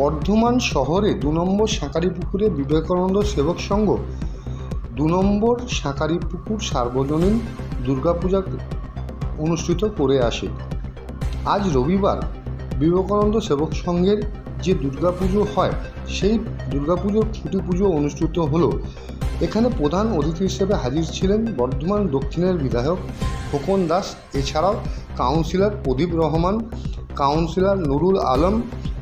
বর্ধমান শহরে দু নম্বর সাঁকারিপুকুরে বিবেকানন্দ সেবক সংঘ, দু নম্বর সাঁকারিপুকুর সার্বজনীন দুর্গাপূজা অনুষ্ঠিত করে আসে। আজ রবিবার বিবেকানন্দ সেবক সংঘের যে দুর্গাপুজো হয়, সেই দুর্গাপুজোর ছুটি পুজো অনুষ্ঠিত হলো। এখানে প্রধান অতিথি হিসেবে হাজির ছিলেন বর্ধমান দক্ষিণের বিধায়ক খোকন দাস, এছাড়াও কাউন্সিলর প্রদীপ রহমান, কাউন্সিলর নুরুল আলম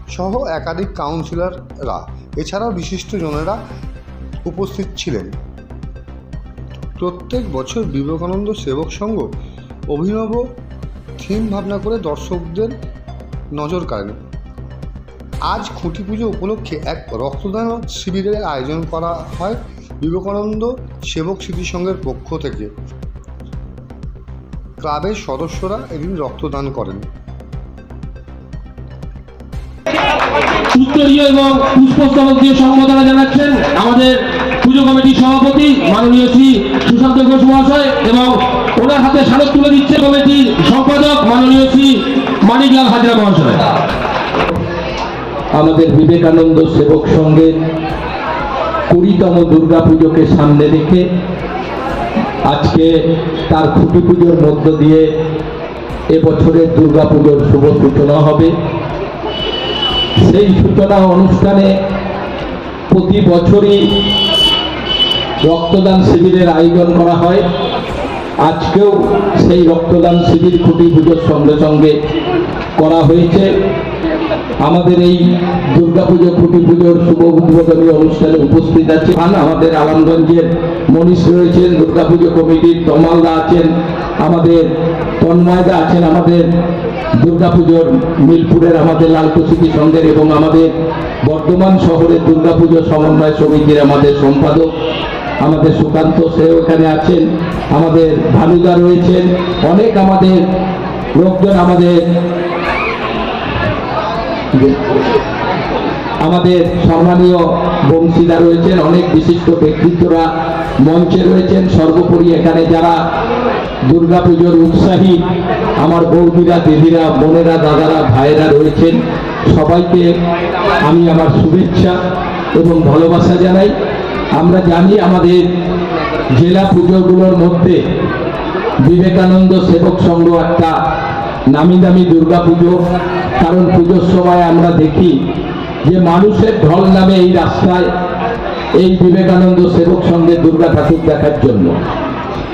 সহ একাধিক কাউন্সিলররা, এছাড়াও বিশিষ্টজনেরা উপস্থিত ছিলেন। প্রত্যেক বছর বিবেকানন্দ সেবক সংঘ অভিনব থিম ভাবনা করে দর্শকদের নজর কাড়েন। আজ খুঁটি পুজো উপলক্ষে এক রক্তদান শিবিরের আয়োজন করা হয় বিবেকানন্দ সেবক স্মৃতি সংঘের পক্ষ থেকে। ক্লাবের সদস্যরা এদিন রক্তদান করেন। উত্তরীয় এবং পুষ্পস্তবক দিয়ে সম্বোধনা জানাচ্ছেন আমাদের পুজো কমিটির সভাপতি মাননীয় শ্রী সুশান্ত ঘোষ মহাশয় এবং ওনার হাতে স্মারক তুলে দিচ্ছে কমিটির সম্পাদক মাননীয় শ্রী মানিকলাল হাজরা মহাশয়। আমাদের বিবেকানন্দ সেবক সংঘের কুড়িতম দুর্গা পুজোকে সামনে রেখে আজকে তার খুঁটি পুজোর মধ্য দিয়ে এবছরের দুর্গা পুজোর শুভ সূচনা হবে। সেই সূচনা অনুষ্ঠানে প্রতি বছরই রক্তদান শিবিরের আয়োজন করা হয়। আজকেও সেই রক্তদান শিবির খুঁটি পুজোর সঙ্গে সঙ্গে করা হয়েছে। আমাদের এই দুর্গাপুজো খুঁটি পুজোর শুভ উদ্বোধনী অনুষ্ঠানে উপস্থিত আছে আর আমাদের আলমগঞ্জের মনীষ রয়েছেন দুর্গাপুজো কমিটির তমালদা আছেন, আমাদের তন্ময়দা আছেন, আমাদের দুর্গাপুজোর মিলপুরের আমাদের লালকুচিকি সংঘের এবং আমাদের বর্ধমান শহরের দুর্গাপুজো সমন্বয় সমিতির আমাদের সম্পাদক, আমাদের সুকান্ত, সেও এখানে আছেন, আমাদের ভানুদা রয়েছেন, অনেক আমাদের লোকজন আমাদের আমাদের সম্মানীয় বংশীদার রয়েছেন, অনেক বিশিষ্ট ব্যক্তিত্বরা মঞ্চে রয়েছেন, সর্বোপরি এখানে যারা দুর্গাপুজোর উৎসাহী আমার বৌদিরা, দিদিরা, বোনেরা, দাদারা, ভাইয়েরা রয়েছেন। সবাইকে আমি আমার শুভেচ্ছা এবং ভালোবাসা জানাই। আমরা জানি আমাদের জেলা পুজোগুলোর মধ্যে বিবেকানন্দ সেবক সংঘ একটা নামি দামি দুর্গা পুজো। কারণ পুজোর সময় আমরা দেখি যে মানুষের ঢল নামে এই রাস্তায় এই বিবেকানন্দ সেবক সঙ্গে দুর্গা ঠাকুর দেখার জন্য।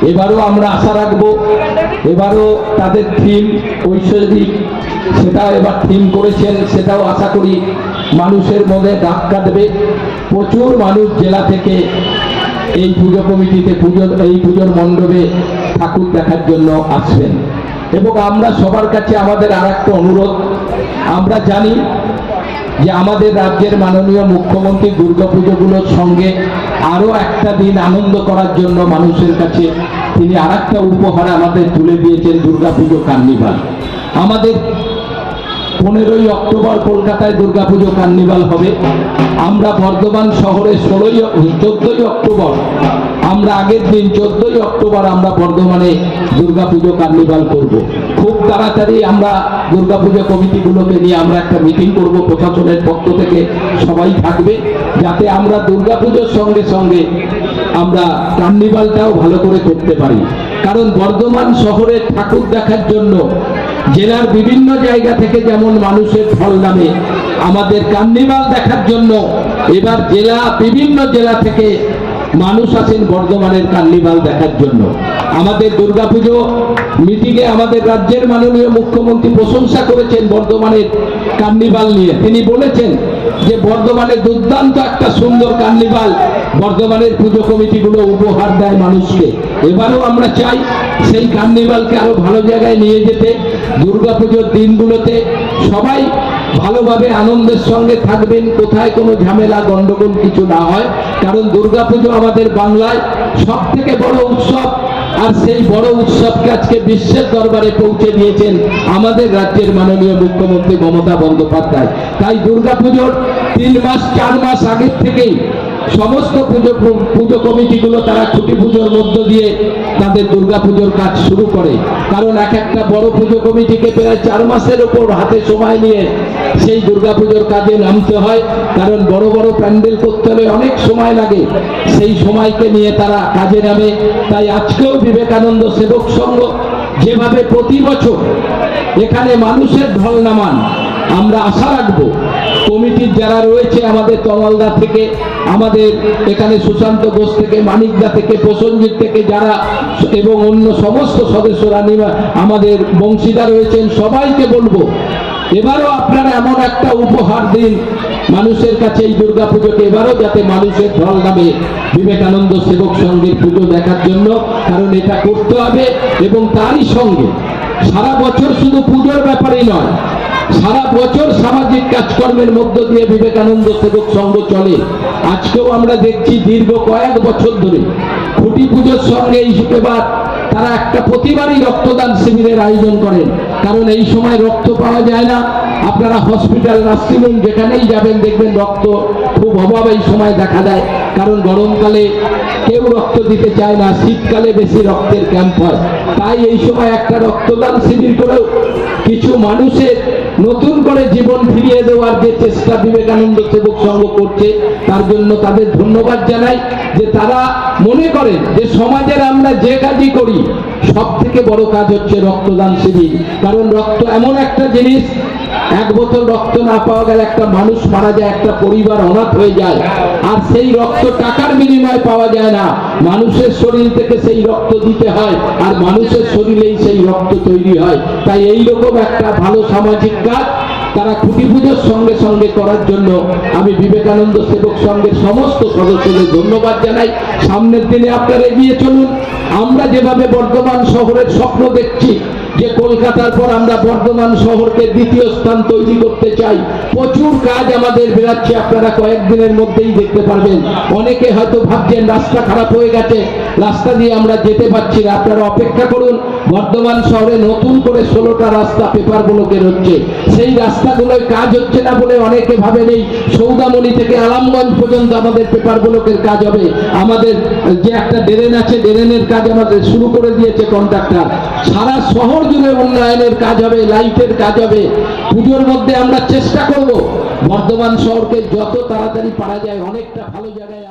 এবারও আমরা আশা রাখব, এবারও তাদের থিম ঐশ্বরিক, সেটাও এবার থিম করেছেন, সেটাও আশা করি মানুষের মধ্যে ডাক কাটবে প্রচুর মানুষ জেলা থেকে এই পুজো কমিটিতে পুজো, এই পুজোর মণ্ডপে ঠাকুর দেখার জন্য আসবেন। এবং আমরা সবার কাছে আমাদের আর অনুরোধ, আমরা জানি যে আমাদের রাজ্যের মাননীয় মুখ্যমন্ত্রী দুর্গাপুজোগুলোর সঙ্গে আরও একটা দিন আনন্দ করার জন্য মানুষের কাছে তিনি আর একটা উপহার আমাদের তুলে দিয়েছেন দুর্গাপুজো কার্নিভাল। আমাদের পনেরোই অক্টোবর কলকাতায় দুর্গাপুজো কার্নিভাল হবে। আমরা বর্ধমান শহরে ষোলোই চোদ্দই অক্টোবর আমরা আগের দিন চোদ্দই অক্টোবর আমরা বর্ধমানে দুর্গাপুজো কার্নিভাল করব। খুব তাড়াতাড়ি আমরা দুর্গাপুজো কমিটিগুলোকে নিয়ে আমরা একটা মিটিং করব প্রশাসনের পক্ষ থেকে। সবাই থাকবে যাতে আমরা দুর্গাপুজোর সঙ্গে সঙ্গে আমরা কার্নিভালটাও ভালো করে করতে পারি। কারণ বর্ধমান শহরে ঠাকুর দেখার জন্য জেলার বিভিন্ন জায়গা থেকে যেমন মানুষের ফল নামে আমাদের কার্নিভাল দেখার জন্য এবার জেলা বিভিন্ন জেলা থেকে মানুষ আছেন বর্ধমানের কার্নিভাল দেখার জন্য। আমাদের দুর্গাপুজো মিটিংয়ে আমাদের রাজ্যের মাননীয় মুখ্যমন্ত্রী প্রশংসা করেছেন বর্ধমানের কার্নিভাল নিয়ে। তিনি বলেছেন যে বর্ধমানের দুর্দান্ত একটা সুন্দর কার্নিভাল বর্ধমানের পুজো কমিটিগুলো উপহার দেয় মানুষকে। এবারও আমরা চাই সেই কার্নিভালকে আরও ভালো জায়গায় নিয়ে যেতে। দুর্গাপুজোর দিনগুলোতে সবাই ভালোভাবে আনন্দের সঙ্গে থাকবেন, কোথায় কোনো ঝামেলা, গন্ডগোল কিছু না হয়। কারণ দুর্গাপুজো আমাদের বাংলায় সব থেকে বড় উৎসব, আর সেই বড় উৎসবকে আজকে বিশ্বের দরবারে পৌঁছে দিয়েছেন আমাদের রাজ্যের মাননীয় মুখ্যমন্ত্রী মমতা বন্দ্যোপাধ্যায়। তাই দুর্গাপুজোর তিন মাস, চার মাস আগের থেকেই সমস্ত পুজো পুজো কমিটিগুলো তারা ছুটি পুজোর মধ্য দিয়ে তাদের দুর্গাপুজোর কাজ শুরু করে। কারণ এক একটা বড় পুজো কমিটিকে প্রায় চার মাসের ওপর হাতে সময় নিয়ে সেই দুর্গাপুজোর কাজে নামতে হয়। কারণ বড় বড় প্যান্ডেল করতে হলে অনেক সময় লাগে। সেই সময়কে নিয়ে তারা কাজে নামে। তাই আজকেও বিবেকানন্দ সেবক সংঘ যেভাবে প্রতি বছর এখানে মানুষের ঢল নামান, আমরা আশা রাখব কমিটির যারা রয়েছে আমাদের তমালদা থেকে, আমাদের এখানে সুশান্ত ঘোষ থেকে, মানিকদা থেকে, প্রসঞ্জিৎ থেকে যারা, এবং অন্য সমস্ত সদস্যরা আমাদের বংশীদা রয়েছেন, সবাইকে বলব, এবারও আপনারা এমন একটা উপহার দিন মানুষের কাছে এই দুর্গা পুজোকে এবারও যাতে মানুষের ঢল নামে বিবেকানন্দ সেবক সংঘের পুজো দেখার জন্য, কারণ এটা করতে হবে, এবং তারই সঙ্গে সারা বছর শুধু পুজোর ব্যাপারেই নয় সারা বছর সামাজিক কাজকর্মের মধ্য দিয়ে বিবেকানন্দ সেবক সংঘ চলে। আজকেও আমরা দেখছি দীর্ঘ কয়েক বছর ধরে খুঁটি পুজোর সঙ্গে এই এবার তারা একটা প্রতিবারই রক্তদান শিবিরের আয়োজন করেন। কারণ এই সময় রক্ত পাওয়া যায় না। আপনারা হসপিটাল, নার্সিংহোম যেখানেই যাবেন দেখবেন রক্ত খুব অভাব এই সময় দেখা দেয়। কারণ গরমকালে কেউ রক্ত দিতে চায় না, শীতকালে বেশি রক্তের ক্যাম্প হয়। তাই এই সময় একটা রক্তদান শিবির করেও কিছু মানুষের নতুন করে জীবন ফিরিয়ে দেওয়ার যে চেষ্টা বিবেকানন্দ সেবক সংঘ করছে, তার জন্য তাদের ধন্যবাদ জানাই যে তারা মনে করেন যে সমাজের আমরা যে কাজই করি সব থেকে বড় কাজ হচ্ছে রক্তদান শিবির। কারণ রক্ত এমন একটা জিনিস এক বোতল রক্ত না পাওয়া গেলে একটা মানুষ মারা যায়, একটা পরিবার অনাথ হয়ে যায়। আর সেই রক্ত টাকার বিনিময়ে পাওয়া যায় না। মানুষের শরীর থেকে সেই রক্ত দিতে হয়, আর মানুষের শরীরেই সেই রক্ত তৈরি হয়। তাই এই রকম একটা ভালো সামাজিক কাজ তারা খুঁটি পুজোর সঙ্গে সঙ্গে করার জন্য আমি বিবেকানন্দ সেবক সংঘের সমস্ত সদস্যদের ধন্যবাদ জানাই। সামনের দিনে আপনারা এগিয়ে চলুন। আমরা যেভাবে বর্ধমান শহরের স্বপ্ন দেখছি যে কলকাতার পর আমরা বর্ধমান শহরকে দ্বিতীয় স্থান তৈরি করতে চাই, প্রচুর কাজ আমাদের বেরাচ্ছে আপনারা কয়েকদিনের মধ্যেই দেখতে পারবেন। অনেকে হয়তো ভাবছেন রাস্তা খারাপ হয়ে গেছে, রাস্তা দিয়ে আমরা যেতে পারছি না। আপনারা অপেক্ষা করুন, বর্ধমান শহরে নতুন করে ষোলোটা রাস্তা পেপার ব্লকের হচ্ছে সেই রাস্তাগুলোয় কাজ হচ্ছে না বলে অনেকে ভাবে নেই সৌদামণি থেকে আলামগঞ্জ পর্যন্ত আমাদের পেপার ব্লকের কাজ হবে। আমাদের যে একটা ড্রেন আছে, ড্রেনের কাজ আমাদের শুরু করে দিয়েছে কন্ট্রাক্টর সারা শহর জুড়ে উন্নয়নের কাজ হবে, লাইটের কাজ হবে। পুজোর মধ্যে আমরা চেষ্টা করব। বর্ধমান শহরকে যত তাড়াতাড়ি পারা যায়, অনেকটা ভালো জায়গায়